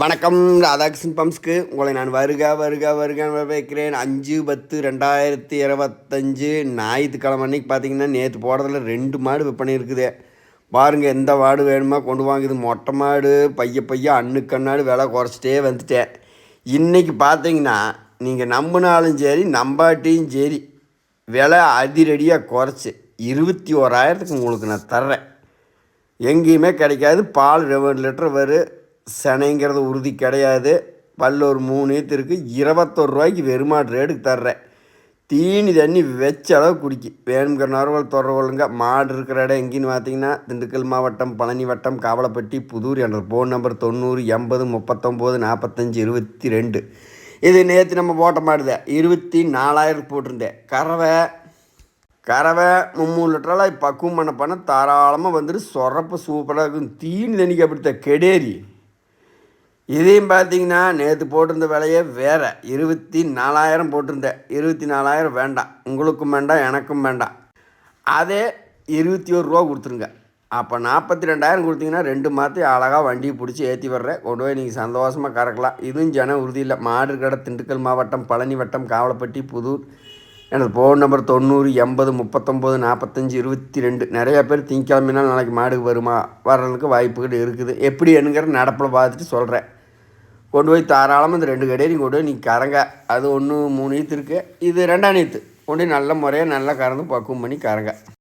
வணக்கம் ராதாகிருஷ்ணன் பம்ஸ்க்கு. உங்களை நான் வருக வருக வருக வைக்கிறேன் அஞ்சு பத்து ரெண்டாயிரத்தி இருபத்தஞ்சு ஞாயிற்றுக்கிழமை அன்னைக்கு பார்த்தீங்கன்னா நேற்று போடுறதுல ரெண்டு மாடு விற்பனை இருக்குது. பாருங்கள் எந்த மாடு வேணுமோ கொண்டு வாங்குது மொட்டை மாடு பைய பைய அண்ணுக்கண்ணாடு விலை குறைச்சிட்டே வந்துட்டேன். இன்றைக்கி பார்த்தீங்கன்னா நீங்கள் நம்பினாலும் சரி நம்பாட்டியும் சரி விலை அதிரடியாக குறைச்சி இருபத்தி ஓராயிரத்துக்கு உங்களுக்கு நான் தர்றேன். எங்கேயுமே கிடைக்காது. பால் ரெண்டு லிட்டர் வரும் செனைங்கிறது உறுதி கிடையாது. பல்லூர் ஒரு மூணு ஈத்து இருக்குது இருபத்தொரு ரூபாய்க்கு வெறுமாடு ரேட்டுக்கு தர்றேன். தீனி தண்ணி வச்ச அளவு குடிக்கி. வேணுங்கிற நார்வல் தொடர்வலுங்க மாடு இருக்கிற இடம் எங்கேன்னு பார்த்தீங்கன்னா திண்டுக்கல் மாவட்டம் பழனி வட்டம் காவலப்பட்டி புதூர் என்ற ஃபோன் நம்பர் தொண்ணூறு எண்பது முப்பத்தொம்போது நாற்பத்தஞ்சு இருபத்தி ரெண்டு. இது நேற்று நம்ம போட்ட மாடுத. இருபத்தி நாலாயிரம் போட்டிருந்தேன். கறவை கறவை மும்மூணு லிட்டரெல்லாம் பக்குவம் பண்ண பண்ண தாராளமாக வந்துட்டு சொரப்பு சூப்பராக இருக்கும். தீனி தண்ணிக்கு அப்படித்த கெடேரி. இதையும் பார்த்தீங்கன்னா நேற்று போட்டிருந்த விலையே வேறு. இருபத்தி நாலாயிரம் போட்டிருந்தேன். இருபத்தி நாலாயிரம் வேண்டாம். உங்களுக்கும் வேண்டாம் எனக்கும் வேண்டாம். அதே இருபத்தி ஒரு ரூபா கொடுத்துருங்க. அப்போ நாற்பத்தி ரெண்டாயிரம் கொடுத்தீங்கன்னா ரெண்டு மாற்றி அழகாக வண்டியை பிடிச்சி ஏற்றி வர்றேன். கொண்டு போய் நீங்கள் சந்தோஷமாக கறக்கலாம். இதுவும் ஜன உறுதி இல்லை. மாடு கடை திண்டுக்கல் மாவட்டம் பழனி வட்டம் காவலப்பட்டி புதூர். எனது ஃபோன் நம்பர் தொண்ணூறு எண்பது முப்பத்தொம்போது நாற்பத்தஞ்சு இருபத்தி ரெண்டு. நிறையா பேர் திங்கக்கிழமைனால் நாளைக்கு மாடுக்கு வருமா? வர்றதுக்கு வாய்ப்புகள் இருக்குது. எப்படி என்னங்கிற நடப்பில் பார்த்துட்டு சொல்கிறேன் கொண்டு போய் தாராளமாக இந்த ரெண்டு கடையிலையும் கொண்டு போய் நீ கரங்க அது ஒன்று மூணு ஈத்து இருக்குது இது ரெண்டாம் நீத்து கொண்டு நல்ல முறையாக நல்லா கறந்து பக்குவம் பண்ணி கறங்க.